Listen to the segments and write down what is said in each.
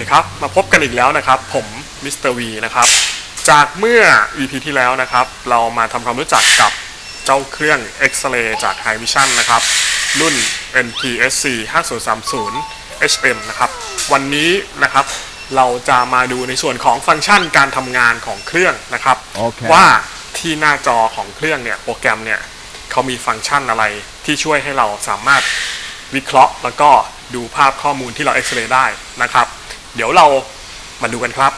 ดีครับ มาพบกันอีกแล้วนะครับ ผมมิสเตอร์วีนะครับ จากเมื่อ EP ที่แล้วนะครับ เรามาทำความรู้จักกับเจ้าเครื่องเอ็กซเรย์จาก High Vision นะครับ รุ่น NPSC 5030 HM นะครับ วันนี้นะครับ เราจะมาดูในส่วนของฟังก์ชันการทำงานของเครื่องนะครับโอเคว่าที่หน้าจอของเครื่องเนี่ยโปรแกรมเนี่ยเขามีฟังก์ชันอะไรที่ช่วยให้เราสามารถวิเคราะห์ แล้วก็ดูภาพข้อมูลที่เราเอ็กซเรย์ได้นะครับ เดี๋ยวเรามาดูกันครับ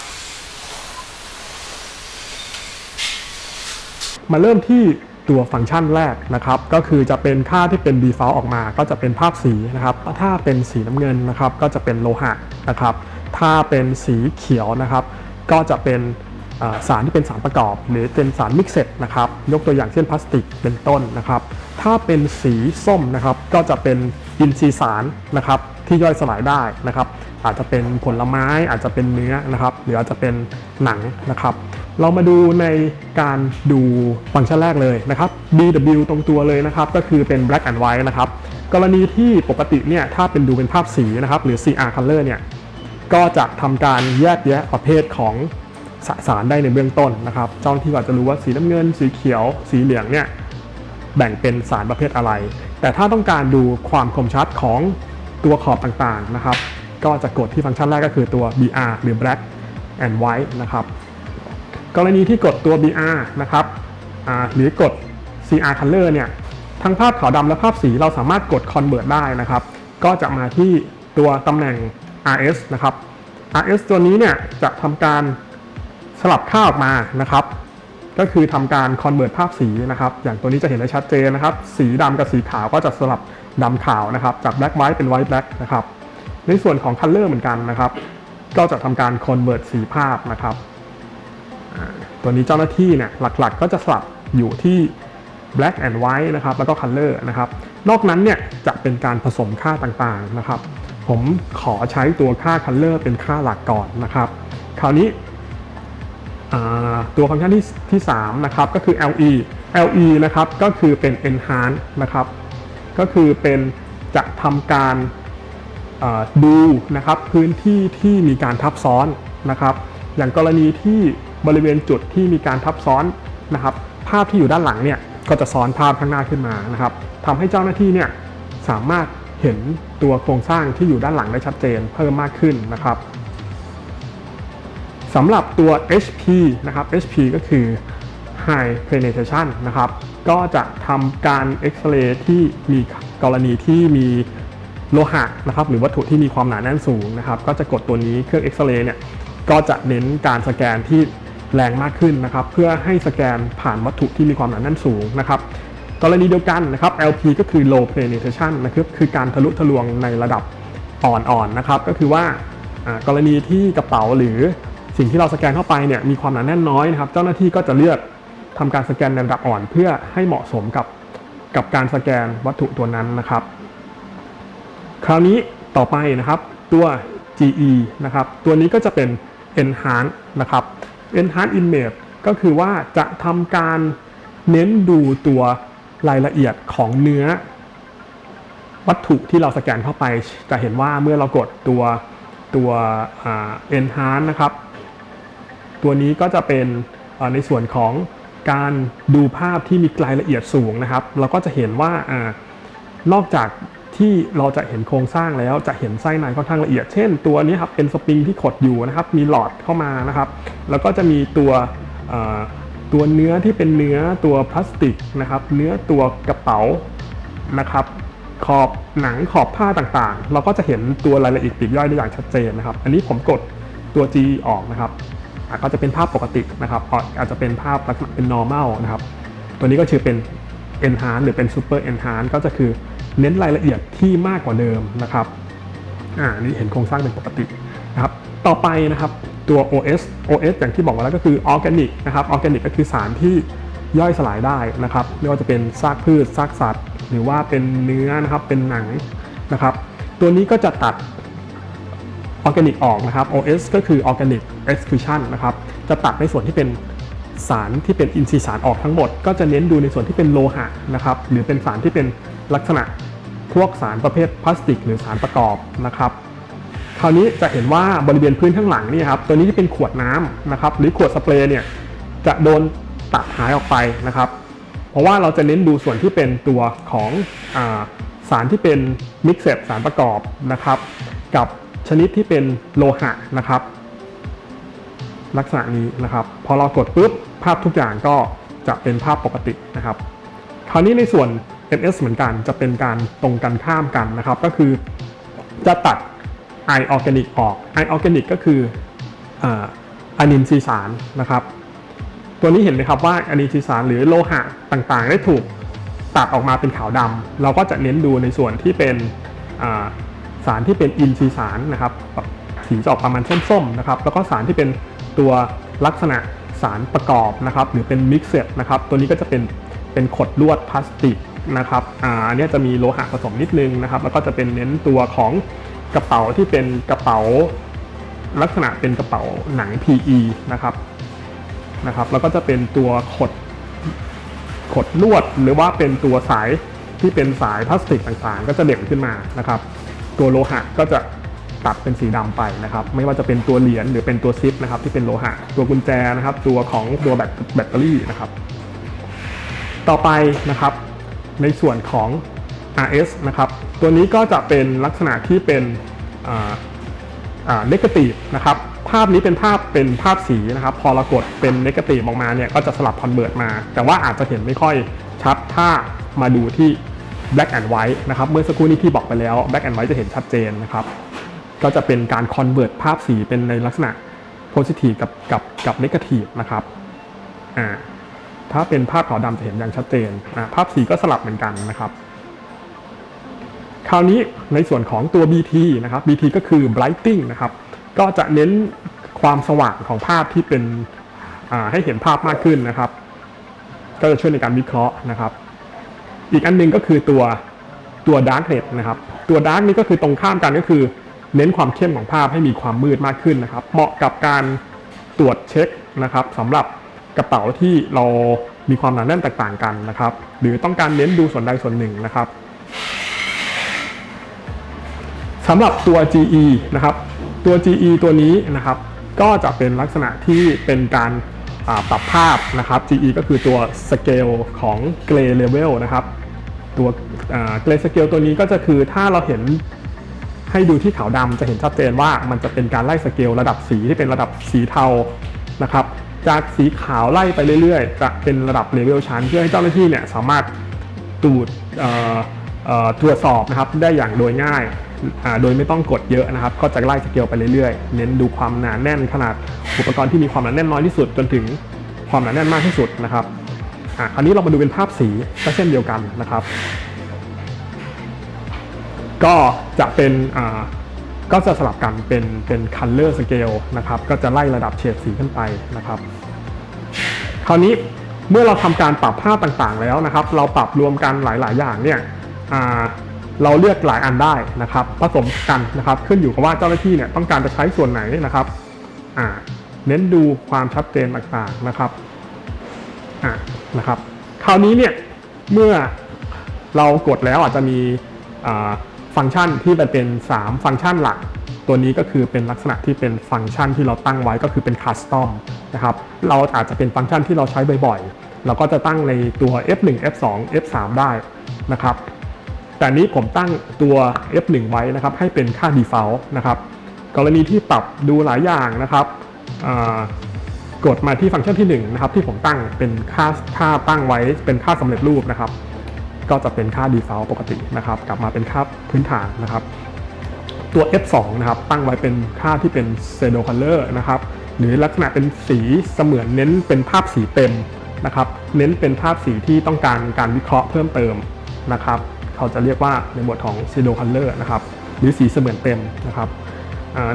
มาเริ่มที่ตัวฟังก์ชันแรกนะครับ ก็คือจะเป็นค่าที่เป็น default ออกมา ก็จะเป็นภาพสีนะครับ ถ้าเป็นสีน้ำเงินนะครับ ก็จะเป็นโลหะนะครับ ถ้าเป็นสีเขียวนะครับ ก็จะเป็นสารที่เป็นสารประกอบ หรือเป็นสารมิกเซตนะครับ ยกตัวอย่างเช่นพลาสติกเป็นต้นนะครับ ถ้าเป็นสีส้มนะครับ ก็จะเป็นอินทรีย์สารนะครับ ที่ย่อยสลายได้นะครับ อาจจะเป็นผลไม้อาจจะเป็นเนื้อนะครับ หรืออาจจะเป็นหนังนะครับ เรามาดูในการดูฟังก์ชันแรกเลยนะครับ BW ตรงตัวเลยนะครับ ก็คือเป็น black and white นะครับ กรณีที่ปกติเนี่ยถ้าเป็นดูเป็นภาพสีนะครับ หรือ CR color เนี่ยก็จะทำการแยกแยะประเภทของสสารได้ในเบื้องต้นนะครับเจ้าหน้าที่ก็จะรู้ว่าสีน้ำเงิน สีเขียว สีเหลืองเนี่ยแบ่งเป็นสารประเภทอะไร แต่ถ้าต้องการดูความคมชัดของ ตัวขอบต่างๆนะครับ ก็จะกดที่ฟังก์ชันแรกก็คือตัว BR หรือ black and white นะครับ กรณีที่กดตัว BR นะครับหรือกด CR Color เนี่ยทั้งภาพขาวดำและภาพสีเราสามารถกด Convert ได้นะครับ ก็จะมาที่ตัวตำแหน่ง RS นะครับ RS ตัวนี้เนี่ยจะทำการสลับค่าออกมานะครับ ก็คือทำการ convert ภาพสีนะครับ อย่างตัวนี้จะเห็นได้ชัดเจนนะครับ สีดำกับสีขาวก็จะสลับดำขาวนะครับ จาก black white เป็น white black นะครับ ในส่วนของ color เหมือนกันนะครับ ก็จะทำการ convert สีภาพนะครับ ตัวนี้เจ้าหน้าที่เนี่ยหลักๆ ก็จะสลับอยู่ที่ black and white นะครับ แล้วก็ color นะครับ นอกนั้นเนี่ยจะเป็นการผสมค่าต่างๆนะครับ ผมขอใช้ตัวค่า color เป็นค่าหลักก่อนนะครับ คราวนี้ตัวฟังก์ชันที่ที่ 3 นะครับ ก็คือ LE LE นะครับ ก็คือเป็น enhance นะครับ ก็คือเป็นจะทำการดูนะครับพื้นที่ที่มีการทับซ้อนนะครับ อย่างกรณีที่บริเวณจุดที่มีการทับซ้อนนะครับ ภาพที่อยู่ด้านหลังเนี่ยก็จะซ้อนภาพข้างหน้าขึ้นมานะครับทำให้เจ้าหน้าที่เนี่ยสามารถเห็นตัวโครงสร้างที่อยู่ด้านหลังได้ชัดเจนเพิ่มมากขึ้นนะครับสำหรับตัว HP นะครับ HP ก็คือ High Penetration นะครับ ก็จะทำการเอ็กซเรย์ที่มีกรณีที่มีโลหะนะครับหรือวัตถุที่มีความหนาแน่นสูงนะครับก็จะกดตัวนี้เครื่องเอ็กซเรย์เนี่ยก็จะเน้นการสแกนที่แรงมากขึ้นนะครับเพื่อให้สแกนผ่านวัตถุที่มีความหนาแน่นสูงนะครับกรณีเดียวกันนะครับ LP ก็คือ low penetration นะครับคือการทะลุทะลวงในระดับอ่อนๆนะครับก็คือว่าอ่ากรณีที่กระเป๋าหรือสิ่งที่เราสแกนเข้าไปเนี่ยมีความหนาแน่นน้อยนะครับเจ้าหน้าที่ก็จะเลือก ทำการสแกนในระดับอ่อนเพื่อให้เหมาะสมกับกับการสแกนวัตถุตัวนั้นนะครับ คราวนี้ต่อไปนะครับตัว GE นะครับ ตัวนี้ก็จะเป็น Enhance นะครับ Enhance Image ก็คือว่าจะทำการเน้นดูตัวรายละเอียดของเนื้อ วัตถุที่เราสแกนเข้าไป จะเห็นว่าเมื่อเรากดตัวตัว Enhance นะครับ ตัวนี้ก็จะเป็นในส่วนของ การดูภาพที่มีรายละเอียดสูงนะครับ เราก็จะเห็นว่าอานอกจากที่เราจะเห็นโครงสร้างแล้วจะเห็นไส้ในค่อนข้างละเอียด เช่น ตัวนี้ครับเป็นสปริงที่ขดอยู่นะครับ มีหลอดเข้ามานะครับ แล้วก็จะมีตัวตัวเนื้อที่เป็นเนื้อตัวพลาสติกนะครับ เนื้อตัวกระเป๋านะครับ ขอบหนังขอบผ้าต่างๆ เราก็จะเห็นตัวรายละเอียดปลีกย่อยได้อย่างชัดเจนนะครับ อันนี้ผมกดตัว G ออกนะครับ ก็จะเป็นภาพปกตินะครับอาจจะเป็นภาพลักษณะเป็น normal นะครับ ตัวนี้ก็ชื่อเป็น enhance หรือเป็น super enhance ก็จะคือเน้นรายละเอียดที่มากกว่าเดิมนะครับอ่านี่เห็นโครงสร้างเป็นปกตินะครับ ต่อไปนะครับตัว OS OS อย่างที่บอกมาแล้วก็คือออร์แกนิกนะครับออร์แกนิกก็คือสารที่ย่อยสลายได้นะครับไม่ว่าจะเป็นซากพืชซากสัตว์ หรือว่าเป็นเนื้อนะครับเป็นหนังนะครับ ตัวนี้ก็จะตัด ออร์แกนิกออกนะครับ OS ก็คือ Organic Exclusion นะครับ จะตัดในส่วนที่เป็นสารที่เป็นอินทรีย์สารออกทั้งหมด ก็จะเน้นดูในส่วนที่เป็นโลหะนะครับ หรือเป็นสารที่เป็นลักษณะพวกสารประเภทพลาสติก หรือสารประกอบนะครับ คราวนี้จะเห็นว่าบริเวณพื้นข้างหลังนี่ครับ ตัวนี้ที่เป็นขวดน้ำนะครับ หรือขวดสเปรย์เนี่ยจะโดนตัดหายออกไปนะครับ เพราะว่าเราจะเน้นดูส่วนที่เป็นตัวของอสารที่เป็นมิกเซปสารประกอบนะครับ กับ ชนิดที่เป็นโลหะนะครับ ลักษณะนี้นะครับ พอเรากดปุ๊บภาพทุกอย่างก็จะเป็นภาพปกตินะครับ คราวนี้ในส่วน MS เหมือนกันจะเป็นการตรงกันข้ามกันนะครับ ก็คือจะตัดไอออร์แกนิกออกไอออร์แกนิกก็คืออะนินทรีสารนะครับ ตัวนี้เห็นไหมครับว่าอะนินทรีสารหรือโลหะต่างๆ ได้ถูกตัดออกมาเป็นขาวดำเราก็จะเน้นดูในส่วนที่เป็น สารที่เป็นอินทรีย์สารนะครับแบบสีจะออกประมาณส้มๆนะครับแล้วก็สารที่เป็นตัวลักษณะสารประกอบนะครับหรือเป็นมิกเซตนะครับตัวนี้ก็จะเป็นเป็นขดลวดพลาสติกนะครับอ่าอันเนี้ยจะมีโลหะผสมนิดนึงนะครับ แล้วก็จะเป็นเน้นตัวของกระเป๋าที่เป็นกระเป๋า ลักษณะเป็นกระเป๋าหนัง PE นะครับนะครับ แล้วก็จะเป็นตัวขดขดลวดหรือว่าเป็นตัวสายที่เป็นสายพลาสติกต่างๆ ก็จะเด่นขึ้นมานะครับ ตัวโลหะก็จะตัดเป็นสีดำไปนะครับ ไม่ว่าจะเป็นตัวเหรียญหรือเป็นตัวซิปนะครับที่เป็นโลหะ ตัวกุญแจนะครับ ตัวของตัวแบตแบตเตอรี่นะครับ ต่อไปนะครับ ในส่วนของ RS นะครับ ตัวนี้ก็จะเป็นลักษณะที่เป็นอ่าเนกาทีฟนะครับ ภาพนี้เป็นภาพเป็นภาพสีนะครับ พอเรากดเป็นเนกาทีฟออกมาเนี่ยก็จะสลับคอนเวิร์ตมา แต่ว่าอาจจะเห็นไม่ค่อยชัดถ้ามาดูที่ black and white นะครับเมื่อสักครู่นี้ที่บอกไปแล้ว black and white จะเห็นชัดเจนนะครับก็จะเป็นการคอนเวิร์ตภาพสีเป็นในลักษณะ positive กับกับกับ negative นะครับอ่าถ้าเป็นภาพขาวดำจะเห็นอย่างชัดเจนอ่าภาพสีก็สลับเหมือนกันนะครับ คราวนี้ในส่วนของตัว BT นะครับ BT ก็คือ Brighting นะครับก็จะเน้นความสว่างของภาพที่เป็นให้เห็นภาพมากขึ้นนะครับ ก็จะช่วยในการวิเคราะห์นะครับ อีกอันหนึงก็คือตัวตัว Darknet นะครับ ตัว Dark นี่ก็คือตรงข้ามกันก็คือ เน้นความเข้มของภาพให้มีความมืดมากขึ้นนะครับ เหมาะกับการตรวจเช็คนะครับสำหรับกระเป๋าที่เรามีความหนาแน่นแตกต่างกันนะครับ หรือต้องการเน้นดูส่วนใดส่วนหนึ่งนะครับสำหรับตัว GE นะครับ ตัว GE ตัวนี้นะครับ ก็จะเป็นลักษณะที่เป็นการ ปรับภาพนะครับ GE ก็คือตัวสเกลของ Gray Level นะครับ ตัวเกรย์สเกลตัวนี้ก็จะคือถ้าเราเห็นให้ดูที่ขาวดำจะเห็นชัดเจนว่ามันจะเป็นการไล่สเกลระดับสีที่เป็นระดับสีเทานะครับ จากสีขาวไล่ไปเรื่อยๆ จะเป็นระดับเลเวลชั้น เพื่อให้เจ้าหน้าที่เนี่ยสามารถตรวจตรวจสอบนะครับได้อย่างโดยง่าย โดยไม่ต้องกดเยอะนะครับ ก็จะไล่สเกลไปเรื่อยๆ เน้นดูความหนาแน่นขนาดอุปกรณ์ที่มีความหนาแน่นน้อยที่สุดจนถึงความหนาแน่นมากที่สุดนะครับอะอันนี้เรามาดูเป็นภาพสีก็เช่นเดียวกันนะครับ ก็จะเป็นอ่าก็จะสลับกันเป็นเป็น color scale นะครับ ก็จะไล่ระดับเฉดสีขึ้นไปนะครับ คราวนี้เมื่อเราทำการปรับภาพต่างๆแล้วนะครับ เราปรับรวมกันหลายๆ อย่างเนี่ย เราเลือกหลายอันได้นะครับ ผสมกันนะครับ ขึ้นอยู่กับว่าเจ้าหน้าที่เนี่ยต้องการจะใช้ส่วนไหนนะครับเน้นดูความชัดเจนต่างๆนะครับนะครับ คราวนี้เนี่ยเมื่อเรากดแล้วอาจจะมีฟังก์ชันที่เป็น 3 ฟังก์ชันหลัก ตัวนี้ก็คือเป็นลักษณะที่เป็นฟังก์ชันที่เราตั้งไว้ก็คือเป็นคัสตอมนะครับเราอาจจะเป็นฟังก์ชันที่เราใช้บ่อยๆ เราก็จะตั้งในตัว F1 F2 F3 ได้นะครับ แต่นี้ผมตั้งตัว F1 ไว้นะครับให้เป็นค่า default นะครับ กรณีที่ปรับดูหลายอย่างนะครับกดมาที่ฟังก์ชันที่1นะครับที่ผมตั้งเป็นค่าค่าตั้งไว้เป็นค่าสำเร็จรูปนะครับ ก็จะเป็นค่า default ปกตินะครับ กลับมาเป็นค่าพื้นฐานนะครับ ตัว F2 นะครับตั้งไว้เป็นค่าที่เป็น shadow color นะครับหรือลักษณะเป็นสีเสมือนเน้นเป็นภาพสีเต็มนะครับ เน้นเป็นภาพสีที่ต้องการการวิเคราะห์เพิ่มเติมนะครับ เขาจะเรียกว่าในหมวดของ shadow color นะครับหรือสีเสมือนเต็มนะครับ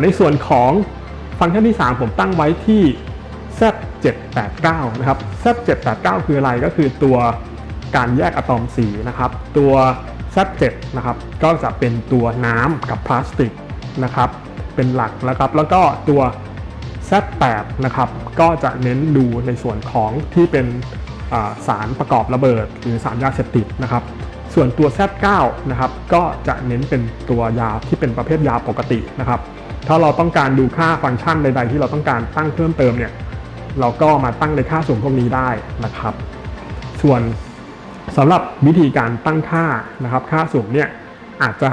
ในส่วนของฟังก์ชันที่ 3 ผมตั้งไว้ที่ Z789 นะครับ Z789 คืออะไรก็คือตัวการแยกอะตอมสีนะครับ ตัว Z7 นะครับก็จะเป็นตัวน้ำกับพลาสติกนะครับ เป็นหลักนะครับ แล้วก็ตัว Z8 นะครับ ก็จะเน้นดูในส่วนของที่เป็นสารประกอบระเบิด หรือสารยาเสพติดนะครับ ส่วนตัว Z9 นะครับก็จะเน้นเป็นตัวยาที่เป็นประเภทยาปกตินะครับ ถ้าเราต้องการดูค่าฟังก์ชันใด ๆ ที่เราต้องการตั้งเพิ่มเติมเนี่ยเราก็มาตั้งในค่าสุ่มพวกนี้ได้นะครับ ส่วนสำหรับวิธีการตั้งค่านะครับ ค่าสุ่มเนี่ยอาจจะ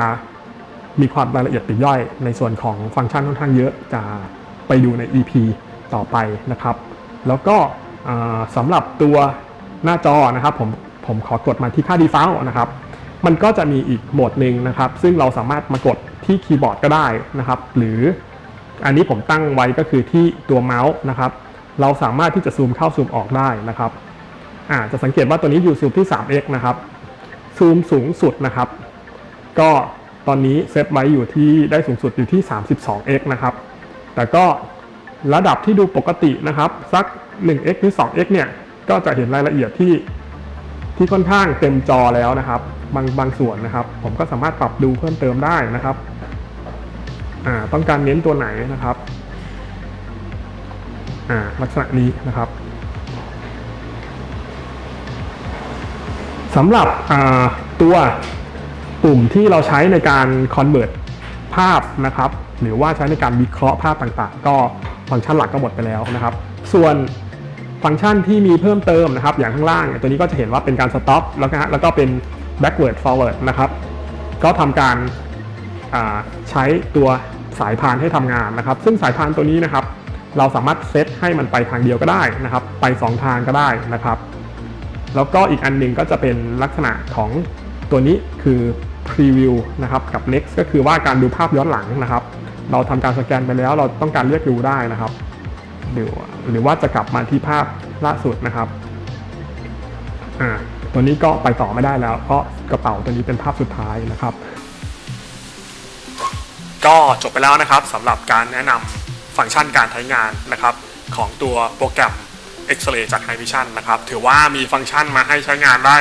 มีความรายละเอียดปลีกย่อย ในส่วนของฟังก์ชันค่อนข้างเยอะจะไปดูใน EP ต่อไปนะครับ แล้วก็อ่าสำหรับตัวหน้าจอนะครับผม ผมขอกดมาที่ค่า default นะครับ มันก็จะมีอีกโหมดหนึ่งนะครับ ซึ่งเราสามารถมากดที่คีย์บอร์ดก็ได้นะครับ หรืออันนี้ผมตั้งไว้ก็คือที่ตัวเมาส์นะครับ เราสามารถที่จะซูมเข้าซูมออกได้นะครับอ่าจะสังเกตว่าตัวนี้อยู่ซูมที่ 3x นะครับ ซูมสูงสุดนะครับ ก็ตอนนี้เซตไว้อยู่ที่ได้สูงสุดอยู่ที่ 32x นะครับ แต่ก็ระดับที่ดูปกตินะครับ สัก 1x หรือ 2x เนี่ย ก็จะเห็นรายละเอียดที่ ที่ค่อนข้างเต็มจอแล้วนะครับ บางบางส่วนนะครับ ผมก็สามารถปรับดูเพิ่มเติมได้นะครับต้องการเน้นตัวไหนนะครับลักษณะนี้นะครับสำหรับตัวปุ่มที่เราใช้ในการ convert ภาพนะครับ หรือว่าใช้ในการวิเคราะห์ภาพต่างๆ ก็ฟังก์ชันหลักก็หมดไปแล้วนะครับ ส่วน ฟังก์ชันที่มีเพิ่มเติมนะครับ อย่างข้างล่าง ตัวนี้ก็จะเห็นว่าเป็นการ stop แล้วก็แล้วก็เป็น backward forward นะครับ ก็ทำการใช้ตัวสายพานให้ทำงานนะครับ ซึ่งสายพานตัวนี้นะครับ เราสามารถเซตให้มันไปทางเดียวก็ได้นะครับ ไป 2 ทางก็ได้นะครับ แล้วก็อีกอันหนึ่งก็จะเป็นลักษณะของตัวนี้คือ preview นะครับกับ next ก็คือว่าการดูภาพย้อนหลังนะครับ เราทำการสแกนไปแล้วเราต้องการเรียกดูได้นะครับ หรือหรือว่าจะกลับมาที่ภาพล่าสุดนะครับอ่าตัวนี้ก็ไปต่อไม่ได้แล้ว เพราะกระเป๋าตัวนี้เป็นภาพสุดท้ายนะครับ ก็จบไปแล้วนะครับสำหรับการแนะนำฟังก์ชันการใช้งานนะครับ ของตัวโปรแกรม X-Ray จาก High Vision นะครับ ถือว่ามีฟังก์ชันมาให้ใช้งานได้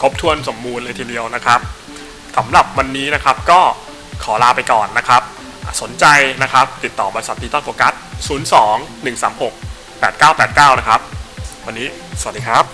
ครบถ้วนสมบูรณ์เลยทีเดียวนะครับสำหรับวันนี้นะครับก็ขอลาไปก่อนนะครับ สนใจนะครับ ติดต่อบริษัทดิจิตอลโฟกัส 02 136 8989 นะครับ วันนี้สวัสดีครับ